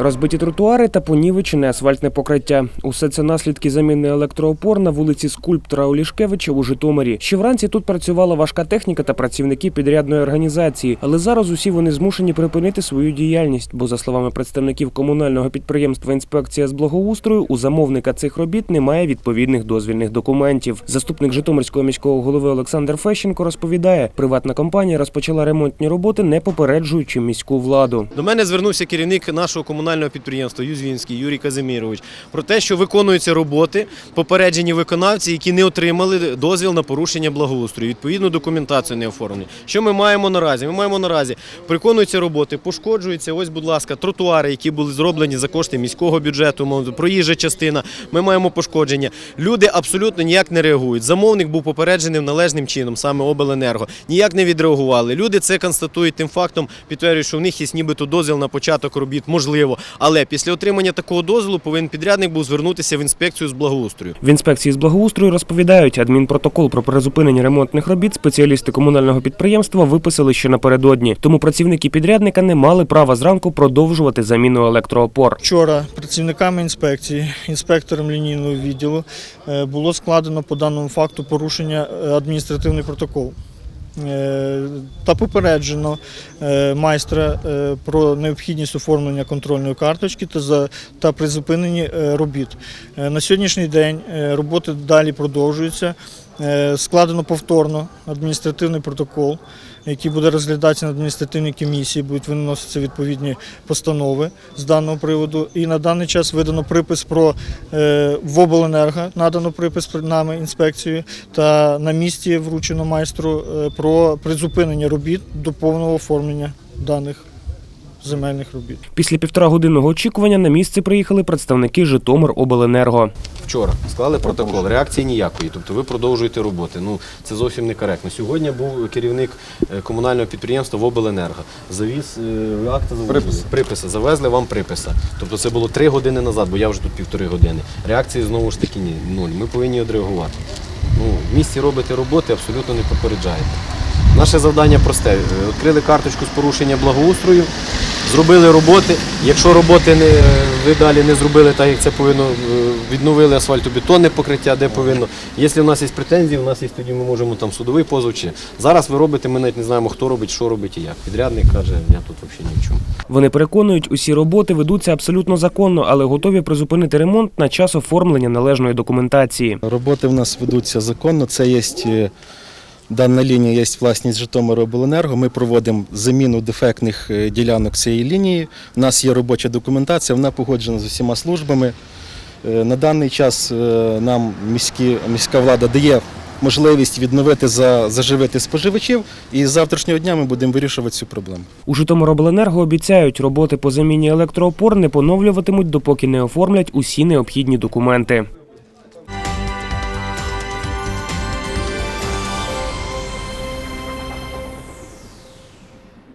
Розбиті тротуари та понівечене асфальтне покриття. Усе це наслідки заміни електроопор на вулиці Скульптора Олішкевича у Житомирі. Ще вранці тут працювала важка техніка та працівники підрядної організації, але зараз усі вони змушені припинити свою діяльність, бо, за словами представників комунального підприємства Інспекція з благоустрою, у замовника цих робіт немає відповідних дозвільних документів. Заступник Житомирського міського голови Олександр Фещенко розповідає, приватна компанія розпочала ремонтні роботи, не попереджуючи міську владу. До мене звернувся керівник нашого комунального підприємства Юзвінський Юрій Казимірович про те, що виконуються роботи попереджені виконавці, які не отримали дозвіл на порушення благоустрою. Відповідну документацію не оформлені. Що ми маємо наразі? Ми маємо наразі виконуються роботи, пошкоджуються. Ось, будь ласка, тротуари, які були зроблені за кошти міського бюджету, проїжджа частина. Ми маємо пошкодження. Люди абсолютно ніяк не реагують. Замовник був попереджений належним чином, саме обленерго. Ніяк не відреагували. Люди це констатують тим фактом, підтверджують, що в них є нібито дозвіл на початок робіт, можливо. Але після отримання такого дозволу повинен підрядник був звернутися в інспекцію з благоустрою. В інспекції з благоустрою розповідають, адмінпротокол про призупинення ремонтних робіт спеціалісти комунального підприємства виписали ще напередодні. Тому працівники підрядника не мали права зранку продовжувати заміну електроопор. Вчора працівниками інспекції, інспектором лінійного відділу е, було складено по даному факту порушення е, адміністративний протокол. Е, Та попереджено е, майстра е, про необхідність оформлення контрольної карточки та призупинені робіт. На сьогоднішній день роботи далі продовжуються. Е, Складено повторно адміністративний протокол, який буде розглядатися на адміністративній комісії, будуть виноситися відповідні постанови з даного приводу. І на даний час видано припис про е, в обленерго, надано припис нами інспекцією, та на місці вручено майстру е, про призупинення робіт до повного оформлення даних земельних робіт. Після півтора годинного очікування на місце приїхали представники Житомиробленерго. Вчора склали протокол, реакції ніякої. Тобто ви продовжуєте роботи. Ну це зовсім не коректно. Сьогодні був керівник е, комунального підприємства в обленерго. Завіз е, акти приписи. приписи. Завезли вам приписи. Тобто це було три години назад, бо я вже тут півтори години. Реакції знову ж таки ні, нуль. Ми повинні відреагувати. Ну, в місті робите роботи, абсолютно не попереджаєте. Наше завдання просте. Е, Відкрили карточку з порушення благоустрою, зробили роботи. Якщо роботи не, ви далі не зробили так, як це повинно, е, відновили асфальтобетонне покриття, де повинно. Якщо в нас є претензії, в нас є тоді ми можемо там судовий позов. Чи зараз ви робите, ми навіть не знаємо, хто робить, що робить і як. Підрядник каже, я тут взагалі ні в чому. Вони переконують, усі роботи ведуться абсолютно законно, але готові призупинити ремонт на час оформлення належної документації. Роботи в нас ведуться законно. Це є е, дана лінія, є власність Житомиробленерго. Ми проводимо заміну дефектних е, ділянок цієї лінії. У нас є робоча документація, вона погоджена з усіма службами. Е, На даний час е, нам міські, міська влада дає можливість відновити за, заживити споживачів, і з завтрашнього дня ми будемо вирішувати цю проблему. У Житомиробленерго обіцяють, роботи по заміні електроопор не поновлюватимуть, допоки не оформлять усі необхідні документи.